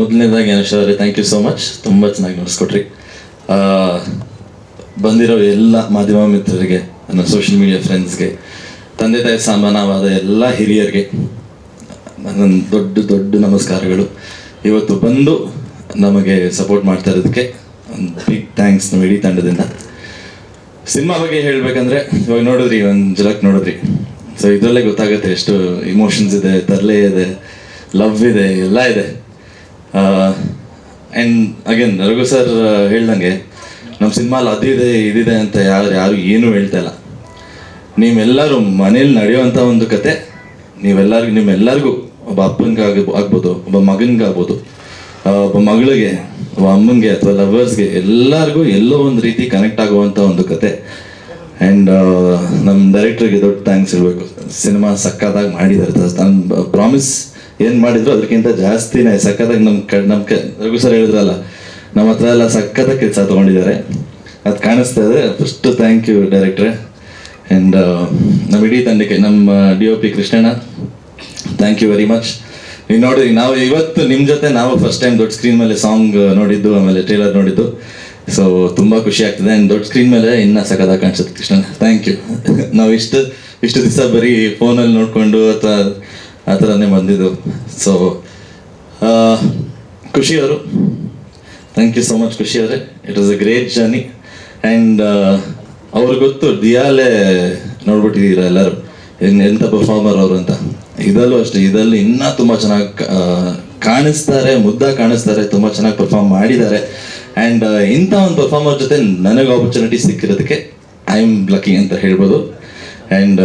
ಮೊದಲನೇದಾಗಿ Anush thank you so much ತುಂಬ ಚೆನ್ನಾಗಿ ನೋಡಿಸ್ಕೊಟ್ರಿ ಬಂದಿರೋ ಎಲ್ಲ ಮಾಧ್ಯಮ ಮಿತ್ರರಿಗೆ, ನನ್ನ ಸೋಷಿಯಲ್ ಮೀಡಿಯಾ ಫ್ರೆಂಡ್ಸ್ಗೆ ತಂದೆ ತಾಯಿ ಸಮಾನವಾದ ಎಲ್ಲ ಹಿರಿಯರಿಗೆ, ನನ್ನ ದೊಡ್ಡ ದೊಡ್ಡ ನಮಸ್ಕಾರಗಳು. ಇವತ್ತು ಬಂದು ನಮಗೆ ಸಪೋರ್ಟ್ ಮಾಡ್ತಾ ಇರೋದಕ್ಕೆ ಬಿಗ್ ಥ್ಯಾಂಕ್ಸ್ ನಮ್ಮ ಇಡೀ ತಂಡದಿಂದ. ಸಿನಿಮಾ ಬಗ್ಗೆ ಹೇಳಬೇಕಂದ್ರೆ, ಇವಾಗ ನೋಡಿದ್ರಿ, ಒಂದು ಜಲಕ್ ನೋಡಿದ್ರಿ. ಸೊ ಇದರಲ್ಲೇ ಗೊತ್ತಾಗುತ್ತೆ ಎಷ್ಟು ಇಮೋಷನ್ಸ್ ಇದೆ, ತರಲೆ ಇದೆ ಲವ್ ಇದೆ, ಎಲ್ಲ ಇದೆ. ಆ್ಯಂಡ್ ಅಗೇನ್ ರಘು ಸರ್ ಹೇಳ್ದಂಗೆ ನಮ್ಮ ಸಿನಿಮಾಲ್ ಅದಿದೆ ಇದಿದೆ ಅಂತ ಯಾರು ಯಾರು ಏನೂ ಹೇಳ್ತಾ ಇಲ್ಲ. ನೀವೆಲ್ಲರೂ ಮನೇಲಿ ನಡೆಯುವಂಥ ಒಂದು ಕತೆ, ನೀವೆಲ್ಲರಿಗೂ, ನಿಮ್ಮೆಲ್ಲರಿಗೂ ಒಬ್ಬ ಅಪ್ಪನಿಗೆ ಆಗ ಆಗ್ಬೋದು, ಒಬ್ಬ ಮಗನಿಗಾಗ್ಬೋದು ಒಬ್ಬ ಮಗಳಿಗೆ, ಒಬ್ಬ ಅಮ್ಮನಿಗೆ ಅಥವಾ ಲವರ್ಸ್ಗೆ ಎಲ್ಲರಿಗೂ ಎಲ್ಲೋ ಒಂದು ರೀತಿ ಕನೆಕ್ಟ್ ಆಗುವಂಥ ಒಂದು ಕತೆ. ಆ್ಯಂಡ್ ನಮ್ಮ ಡೈರೆಕ್ಟ್ರಿಗೆ ದೊಡ್ಡ ಥ್ಯಾಂಕ್ಸ್ ಹೇಳಬೇಕು. ಸಿನಿಮಾ ಸಕ್ಕತ್ತಾಗಿ ಮಾಡಿದ್ದಾರೆ. ಪ್ರಾಮಿಸ್ ಏನು ಮಾಡಿದ್ರು ಅದಕ್ಕಿಂತ ಜಾಸ್ತಿನೇ, ಸಖತ್ತಾಗಿ ನಮ್ಮ ಕ ನಮ್ಮ ರಘು ಸರ್ ಹೇಳಿದ್ರಲ್ಲ, ನಮ್ಮ ಹತ್ರ ಎಲ್ಲ ಸಖತ್ತಾಗಿ ಕೆಲಸ ತಗೊಂಡಿದ್ದಾರೆ. ಅದು ಕಾಣಿಸ್ತಾ ಇದೆ ಫಸ್ಟ್ ಥ್ಯಾಂಕ್ ಯು ಡೈರೆಕ್ಟ್ರೆ ಆ್ಯಂಡ್ ನಮ್ಮ ಇಡೀ ತಂಡಕ್ಕೆ ನಮ್ಮ D O P Krishnanna thank you very much ನೀವು ನೋಡಿರಿ ನಾವು ಇವತ್ತು ನಿಮ್ಮ ಜೊತೆ, ನಾವು ಫಸ್ಟ್ ಟೈಮ್ ದೊಡ್ಡ ಸ್ಕ್ರೀನ್ ಮೇಲೆ ಸಾಂಗ್ ನೋಡಿದ್ದು, ಆಮೇಲೆ ಟ್ರೇಲರ್ ನೋಡಿದ್ದು. ಸೊ ತುಂಬ ಖುಷಿ ಆಗ್ತದೆ. ಆ್ಯಂಡ್ ದೊಡ್ಡ ಸ್ಕ್ರೀನ್ ಮೇಲೆ ಇನ್ನೂ ಸಖತ್ತಾಗಿ ಕಾಣಿಸುತ್ತೆ ಕೃಷ್ಣ ಥ್ಯಾಂಕ್ ಯು ನಾವು ಇಷ್ಟು ಇಷ್ಟು ದಿವಸ ಬರೀ ಫೋನಲ್ಲಿ ನೋಡಿಕೊಂಡು, ಅಥವಾ ಆ ಥರನೇ ಬಂದಿದ್ದು. ಸೊ ಖುಷಿ ಅವರು ಥ್ಯಾಂಕ್ ಯು ಸೋ ಮಚ್ ಖುಷಿ ಅವರೇ it was a great journey and ಅವ್ರಿಗೆ ಗೊತ್ತು, ದಿಯಾಲೆ ನೋಡ್ಬಿಟ್ಟಿದ್ದೀರ ಎಲ್ಲರೂ. ಇನ್ನು ಎಂಥ ಪರ್ಫಾರ್ಮರ್ ಅವರು ಅಂತ. ಇದರಲ್ಲೂ ಅಷ್ಟೇ, ಇದರಲ್ಲಿ ಇನ್ನೂ ತುಂಬ ಚೆನ್ನಾಗಿ ಕಾಣಿಸ್ತಾರೆ ಮುದ್ದಾಗಿ ಕಾಣಿಸ್ತಾರೆ, ತುಂಬ ಚೆನ್ನಾಗಿ ಪರ್ಫಾರ್ಮ್ ಮಾಡಿದ್ದಾರೆ. ಆ್ಯಂಡ್ ಇಂಥ ಒಂದು ಪರ್ಫಾರ್ಮರ್ ಜೊತೆ ನನಗೆ ಆಪರ್ಚುನಿಟಿ ಸಿಕ್ಕಿರೋದಕ್ಕೆ ಐ ಆಮ್ ಲಕ್ಕಿ ಅಂತ ಹೇಳ್ಬೋದು. ಆ್ಯಂಡ್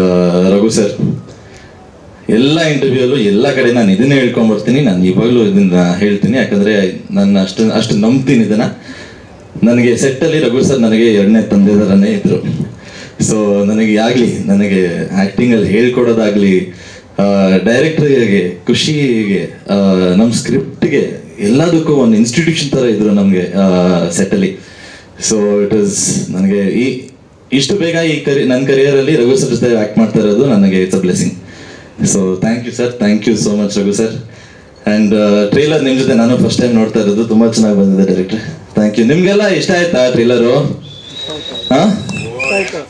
ರಘು ಸರ್ ಎಲ್ಲ ಇಂಟರ್ವ್ಯೂಲ್ಲೂ ಎಲ್ಲ ಕಡೆ ನಾನು ಇದನ್ನೇ ಹೇಳ್ಕೊಂಬರ್ತೀನಿ ನಾನು ಇವಾಗಲೂ ಇದನ್ನ ಹೇಳ್ತೀನಿ. ಯಾಕಂದ್ರೆ ನನ್ನ ಅಷ್ಟು ಅಷ್ಟು ನಂಬ್ತೀನಿ ಇದನ್ನ. ನನಗೆ ಸೆಟ್ಟಲ್ಲಿ ರಘು ಸರ್ ನನಗೆ ಎರಡನೇ ತಂದೆ ಥರನೇ ಇದ್ರು. ಸೊ ನನಗೆ ಆಗಲಿ, ನನಗೆ ಆ್ಯಕ್ಟಿಂಗಲ್ಲಿ ಹೇಳ್ಕೊಡೋದಾಗಲಿ ಡೈರೆಕ್ಟ್ರಿಗೆ ಖುಷಿಗೆ ನಮ್ಮ ಸ್ಕ್ರಿಪ್ಟ್ಗೆ ಎಲ್ಲದಕ್ಕೂ ಒಂದು ಇನ್ಸ್ಟಿಟ್ಯೂಷನ್ ಥರ ಇದ್ರು ನಮಗೆ ಸೆಟ್ಟಲ್ಲಿ ಸೊ ಇಟ್ ಇಸ್ ನನಗೆ ಈ ಇಷ್ಟು ಬೇಗ ಈ ಕರಿ ನನ್ನ ಕರಿಯರಲ್ಲಿ ರಘು ಸರ್ ಜೊತೆ ಆ್ಯಕ್ಟ್ ಮಾಡ್ತಾ ಇರೋದು ನನಗೆ it's a blessing so thank you sir thank you so much Raghu sir and trailer ನಿಮ್ಮ ಜೊತೆ ನಾನು ಫಸ್ಟ್ ಟೈಮ್ ನೋಡ್ತಾ ಇರೋದು. ತುಂಬ ಚೆನ್ನಾಗಿ ಬಂದಿದೆ ಡೈರೆಕ್ಟರ್ ಥ್ಯಾಂಕ್ ಯು ನಿಮಗೆಲ್ಲ ಇಷ್ಟ ಆಯ್ತಾ ಟ್ರೇಲರು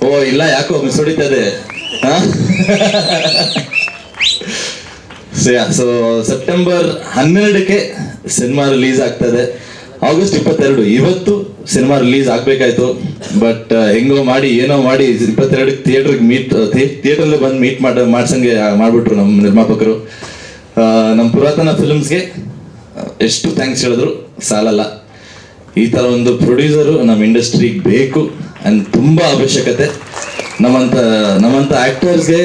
ಓ, ಇಲ್ಲ, ಯಾಕೋ ಮಿಸ್ ಹೊಡಿತದೆ ಸೊ ಸೆಪ್ಟೆಂಬರ್ ಹನ್ನೆರಡಕ್ಕೆ ಸಿನಿಮಾ ರಿಲೀಸ್ ಆಗ್ತದೆ ಆಗಸ್ಟ್ ಇಪ್ಪತ್ತೆರಡು. ಇವತ್ತು ಸಿನಿಮಾ ರಿಲೀಸ್ ಆಗ್ಬೇಕಾಯ್ತು. ಬಟ್ ಹೆಂಗೋ ಮಾಡಿ, ಏನೋ ಮಾಡಿ ಇಪ್ಪತ್ತೆರಡು ಥಿಯೇಟರ್ಗೆ ಮೀಟ್ ಥಿಯೇಟರ್ಲ್ಲೇ ಬಂದು ಮೀಟ್ ಮಾಡ, ಮಾಡ್ಸಂಗೆ ಮಾಡ್ಬಿಟ್ರು ನಮ್ಮ ನಿರ್ಮಾಪಕರು. ನಮ್ಮ ಪುರಾತನ ಫಿಲ್ಮ್ಸ್ಗೆ ಎಷ್ಟು ಥ್ಯಾಂಕ್ಸ್ ಹೇಳಿದ್ರು? ಸಾಲಲ್ಲ. ಈ ಥರ ಒಂದು ಪ್ರೊಡ್ಯೂಸರು ನಮ್ಮ ಇಂಡಸ್ಟ್ರಿಗೆ ಬೇಕು ಅಂಡ್ ತುಂಬ ಅವಶ್ಯಕತೆ. ನಮ್ಮಂಥ ನಮ್ಮಂಥ ಆ್ಯಕ್ಟರ್ಸ್ಗೆ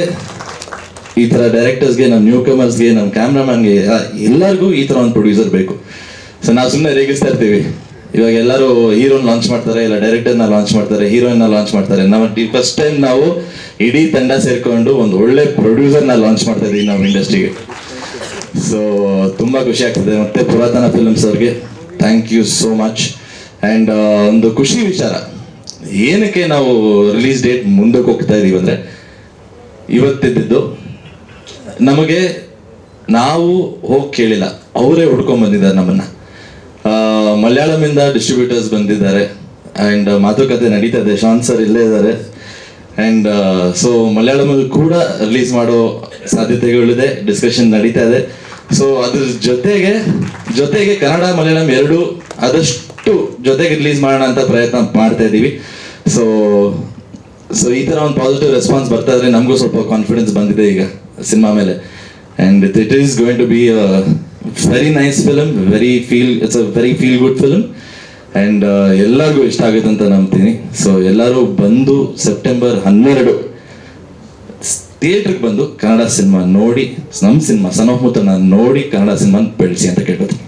ಈ ಥರ ಡೈರೆಕ್ಟರ್ಸ್ಗೆ ನಮ್ಮ ನ್ಯೂ ಕಮರ್ಸ್ಗೆ ನಮ್ಮ ಕ್ಯಾಮ್ರಾಮನ್ಗೆ ಎಲ್ಲರಿಗೂ ಈ ಥರ ಒಂದು ಪ್ರೊಡ್ಯೂಸರ್ ಬೇಕು. ಸೊ ನಾವು ಸುಮ್ಮನೆ ರೇಗಿಸ್ತಾ ಇರ್ತೀವಿ. ಇವಾಗ ಎಲ್ಲರೂ ಹೀರೋನ್ ಲಾಂಚ್ ಮಾಡ್ತಾರೆ, ಇಲ್ಲ ಡೈರೆಕ್ಟರ್ನ ಲಾಂಚ್ ಮಾಡ್ತಾರೆ ಹೀರೋಯಿನ್ನ ಲಾಂಚ್ ಮಾಡ್ತಾರೆ. ನಾವು ಫಸ್ಟ್ ಟೈಮ್ ನಾವು ಇಡೀ ತಂಡ ಸೇರ್ಕೊಂಡು ಒಂದು ಒಳ್ಳೆ ಪ್ರೊಡ್ಯೂಸರ್ನ ಲಾಂಚ್ ಮಾಡ್ತಾ ಇದ್ದೀವಿ ನಾವು ಇಂಡಸ್ಟ್ರಿಗೆ ಸೊ ತುಂಬ ಖುಷಿ ಆಗ್ತದೆ. ಮತ್ತೆ ಪುರಾತನ ಫಿಲ್ಮ್ಸ್ ಅವ್ರಿಗೆ thank you so much and ಒಂದು ಖುಷಿ ವಿಚಾರ. ಏನಕ್ಕೆ ನಾವು ರಿಲೀಸ್ ಡೇಟ್ ಮುಂದಕ್ಕೆ ಹೋಗ್ತಾ ಇದೀವಿ ಅಂದರೆ ಇವತ್ತಿದ್ದು ನಮಗೆ ನಾವು ಹೋಗಿ ಕೇಳಿಲ್ಲ. ಅವರೇ ಹುಡ್ಕೊಂಡ್ ಬಂದಿದ್ದಾರೆ ನಮ್ಮನ್ನ. ಮಲಯಾಳಮಿಂದ ಡಿಸ್ಟ್ರಿಬ್ಯೂಟರ್ಸ್ ಬಂದಿದ್ದಾರೆ. ಆ್ಯಂಡ್ ಮಾತುಕತೆ ನಡೀತಾ ಇದೆ ಶಾನ್ ಸರ್ ಇಲ್ಲೇ ಇದ್ದಾರೆ. ಆ್ಯಂಡ್ ಸೊ ಮಲಯಾಳಮಲ್ಲಿ ಕೂಡ ರಿಲೀಸ್ ಮಾಡೋ ಸಾಧ್ಯತೆಗಳಿದೆ. ಡಿಸ್ಕಷನ್ ನಡೀತಾ ಇದೆ. ಸೊ ಅದ್ರ ಜೊತೆಗೆ ಜೊತೆಗೆ ಕನ್ನಡ ಮಲಯಾಳಂ ಎರಡು ಆದಷ್ಟು ಜೊತೆಗೆ ರಿಲೀಸ್ ಮಾಡೋಣ ಅಂತ ಪ್ರಯತ್ನ ಮಾಡ್ತಾ ಇದ್ದೀವಿ. ಸೊ ಸೊ ಈ ತರ ಒಂದು ಪಾಸಿಟಿವ್ ರೆಸ್ಪಾನ್ಸ್ ಬರ್ತಾ ಇದ್ರೆ ನಮಗೂ ಸ್ವಲ್ಪ ಕಾನ್ಫಿಡೆನ್ಸ್ ಬಂದಿದೆ ಈಗ ಸಿನಿಮಾ ಮೇಲೆ. And it it is going to be very nice film very feel it's a very feel good film and ಎಲ್ಲರಿಗೂ ಇಷ್ಟ ಆಗುತ್ತೆ ಅಂತ ನಂಬ್ತೀನಿ. ಸೊ ಎಲ್ಲರೂ ಬಂದು ಸೆಪ್ಟೆಂಬರ್ ಹನ್ನೆರಡು ಥಿಯೇಟ್ರಿಗೆ ಬಂದು ಕನ್ನಡ ಸಿನಿಮಾ ನೋಡಿ ನಮ್ಮ ಸಿನಿಮಾ ಸನ್ ಆಫ್ ನಾನು ನೋಡಿ ಕನ್ನಡ ಸಿನಿಮಾ ಬೆಳೆಸಿ ಅಂತ ಕೇಳ್ಬೋದು